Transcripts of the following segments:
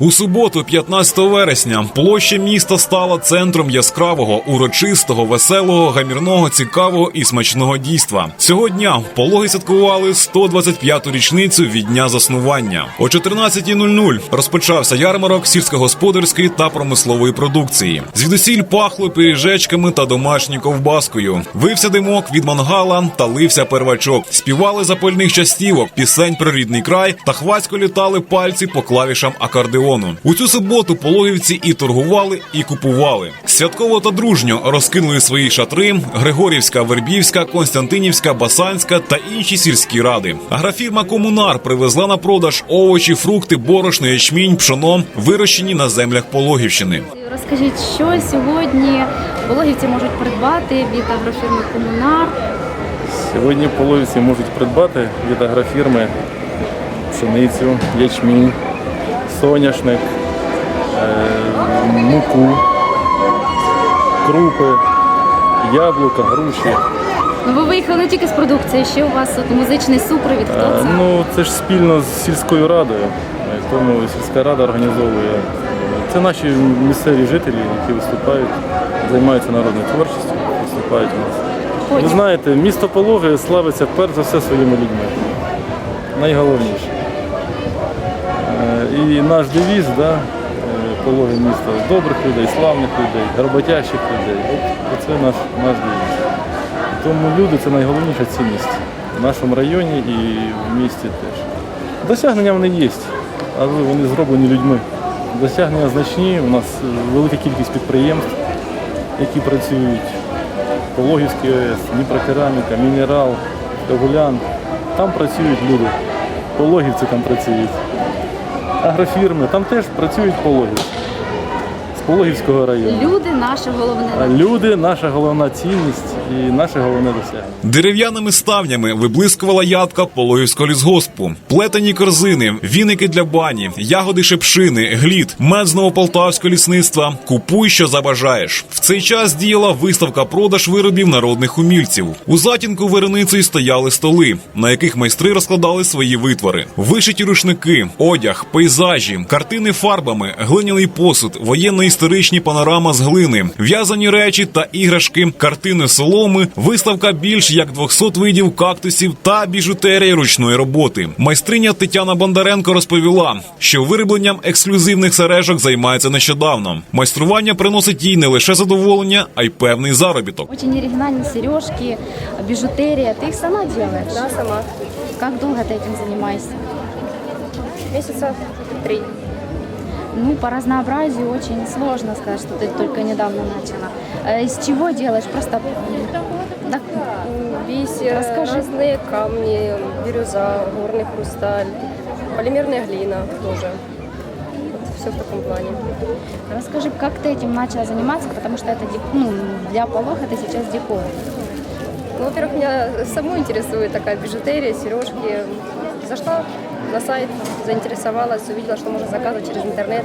У суботу, 15 вересня, площа міста стала центром яскравого, урочистого, веселого, гамірного, цікавого і смачного дійства. Цього дня пологи святкували 125-ту річницю від дня заснування. О 14.00 розпочався ярмарок сільськогосподарської та промислової продукції. Звідусіль пахло пиріжечками та домашньою ковбаскою. Вився димок від мангала та лився первачок. Співали запальних частівок, пісень про рідний край та хвацько літали пальці по клавішам акордеону. У цю суботу пологівці і торгували, і купували. Святково та дружньо розкинули свої шатри Григорівська, Вербівська, Константинівська, Басанська та інші сільські ради. Агрофірма Комунар привезла на продаж овочі, фрукти, борошно, ячмінь, пшоно, вирощені на землях Пологівщини. Розкажіть, що сьогодні пологівці можуть придбати від агрофірми Комунар? Сьогодні половиці можуть придбати від агрофірми пшеницю, ячмінь, соняшник, е, муку, крупи, яблука, груші. Ну, ви виїхали не тільки з продукції, ще у вас тут музичний супровід. Хто Е, це? Ну, це ж спільно з сільською радою. Е, Тому сільська рада організовує. Це наші місцеві жителі, які виступають, займаються народною творчістю, виступають у нас. Ви знаєте, місто Пологи славиться перш за все своїми людьми. Найголовніше. І наш девіз, да, е, Пологи місто добрих людей, славних людей, роботящих людей. От це наш, наш девіз. Тому люди це найголовніша цінність в нашому районі і в місті теж. Досягнення вони є, але вони зроблені людьми. Досягнення значні. У нас велика кількість підприємств, які працюють. Пологівський ОС, Дніпрокераміка, Мінерал, Кагулян. Там працюють люди. Пологівці там працюють. Агрофірми, там теж працюють пологівці. Пологівського району. Люди наше головне. Люди наша головна цінність і наше головне досягнення. Дерев'яними ставнями виблискувала ядка пологівського лісгоспу, плетені корзини, віники для бані, ягоди шепшини, глід, мед з новополтавського лісництва. Купуй, що забажаєш. В цей час діяла виставка продаж виробів народних умільців. У затінку вереницею стояли столи, на яких майстри розкладали свої витвори, вишиті рушники, одяг, пейзажі, картини фарбами, глиняний посуд, воєнно-історичні панорама з глини, в'язані речі та іграшки, картини соломи, виставка більш як 200 видів кактусів та біжутерії ручної роботи. Майстриня Тетяна Бондаренко розповіла, що виробленням ексклюзивних сережок займається нещодавно. Майстрування приносить їй не лише задоволення, а й певний заробіток. Очень оригинальные сережки, бижутерия. Ты их сама делаешь? Да, сама. Как долго ты этим занимаешься? Месяца три. Ну, по разнообразию очень сложно сказать, что ты только недавно начала. Э, Из чего делаешь? Просто м, да, Бисер, Расскажи. разные камни, бирюза, горный хрусталь, полимерная глина тоже. Вот все в таком плане. расскажи, как ты этим начала заниматься, потому что это дек- ну, для полох это сейчас декор. Ну, во-первых, меня саму интересует такая бижутерия, сережки. Зашла на сайт, заинтересовалась, увидела, что можно заказывать через интернет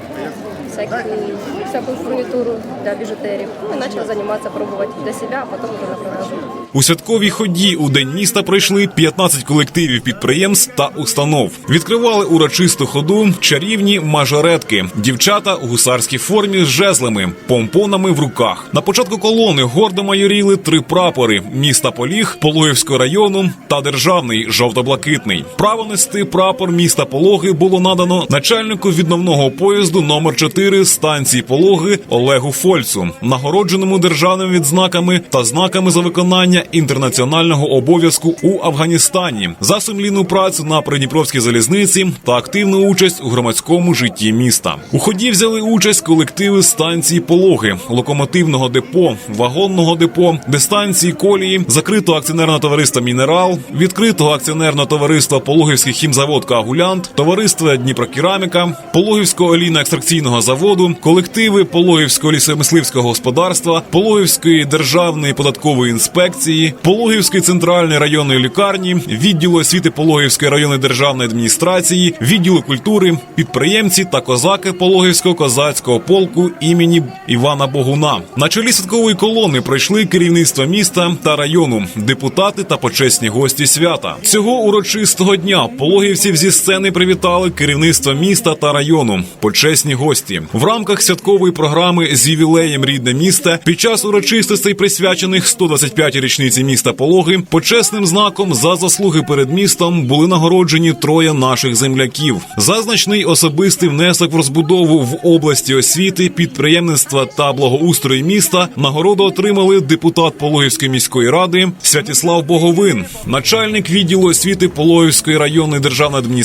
всякие, всякую фурнитуру для бижутерии. Ну, и начала заниматься, пробовать для себя, а потом уже на продажу. У святковій ході у день міста пройшли 15 колективів підприємств та установ. Відкривали урочисту ходу чарівні мажоретки, дівчата у гусарській формі з жезлами, помпонами в руках. На початку колони гордо майоріли три прапори: міста Поліг, Пологівського району та державний жовто-блакитний. Право нести прапор міста Пологи було надано начальнику відновного поїзду номер 4 станції Пологи Олегу Фольцу, нагородженому державними відзнаками та знаками за виконання інтернаціонального обов'язку у Афганістані за сумлінну працю на Придніпровській залізниці та активну участь у громадському житті міста. У ході взяли участь колективи станції Пологи, локомотивного депо, вагонного депо, дистанції колії, закритого акціонерного товариства Мінерал, відкритого акціонерного товариства Пологівський хімзавод Кагулянт, товариства Дніпрокераміка, Пологівського олійно-екстракційного заводу, колективи Пологівського лісомисливського господарства, Пологівської державної податкової інспекції, Пологівської центральної районної лікарні, відділу освіти Пологівської районної державної адміністрації, відділу культури, підприємці та козаки Пологівського козацького полку імені Івана Богуна. На чолі святкової колони пройшли керівництво міста та району, депутати та почесні гості свята. Цього урочистого дня пологівців зі сцени привітали керівництво міста та району, почесні гості. В рамках святкової програми з ювілеєм рідне місто під час урочистостей, присвячених 125-й річниці міста Пологи, почесним знаком за заслуги перед містом були нагороджені троє наших земляків. За значний особистий внесок в розбудову в області освіти, підприємництва та благоустрою міста нагороду отримали депутат Пологівської міської ради Святіслав Боговин, начальник відділу освіти Пологівської районної державної адміністрації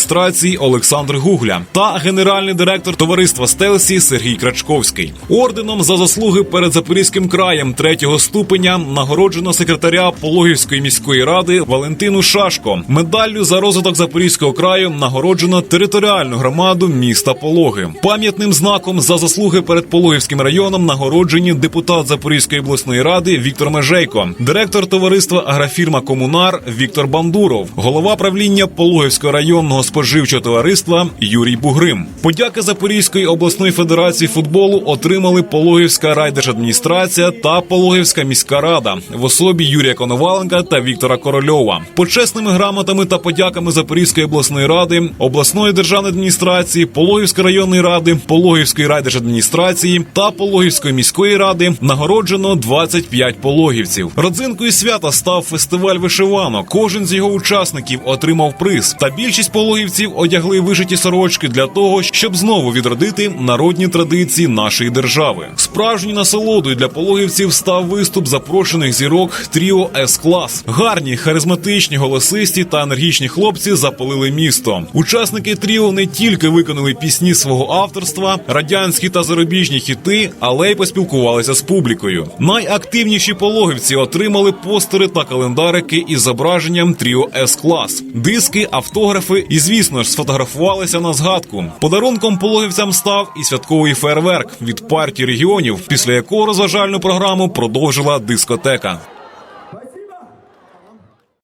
Олександр Гугля та генеральний директор товариства Стелсі Сергій Крачковський. Орденом за заслуги перед Запорізьким краєм третього ступеня нагороджено секретаря Пологівської міської ради Валентину Шашко. Медаллю за розвиток Запорізького краю нагороджено територіальну громаду міста Пологи. Пам'ятним знаком за заслуги перед Пологівським районом нагороджені депутат Запорізької обласної ради Віктор Межейко, директор товариства Агрофірма Комунар Віктор Бандуров, голова правління Пологівського районного споживчого товариства Юрій Бугрим. Подяки Запорізької обласної федерації футболу отримали Пологівська райдержадміністрація та Пологівська міська рада в особі Юрія Коноваленка та Віктора Корольова. Почесними грамотами та подяками Запорізької обласної ради, обласної державної адміністрації, Пологівської районної ради, Пологівської райдержадміністрації та Пологівської міської ради нагороджено 25 пологівців. Родзинкою свята став фестиваль вишиванок. Кожен з його учасників отримав приз. Та більшість пологівців одягли вишиті сорочки для того, щоб знову відродити народні традиції нашої держави. Справжньою насолодою для пологівців став виступ запрошених зірок тріо С клас. Гарні, харизматичні, голосисті та енергічні хлопці запалили місто. Учасники тріо не тільки виконали пісні свого авторства, радянські та зарубіжні хіти, але й поспілкувалися з публікою. Найактивніші пологівці отримали постери та календарики із зображенням тріо С клас, диски, автографи звісно ж, сфотографувалися на згадку. Подарунком пологівцям став і святковий фейерверк від партії регіонів, після якого розважальну програму продовжила дискотека.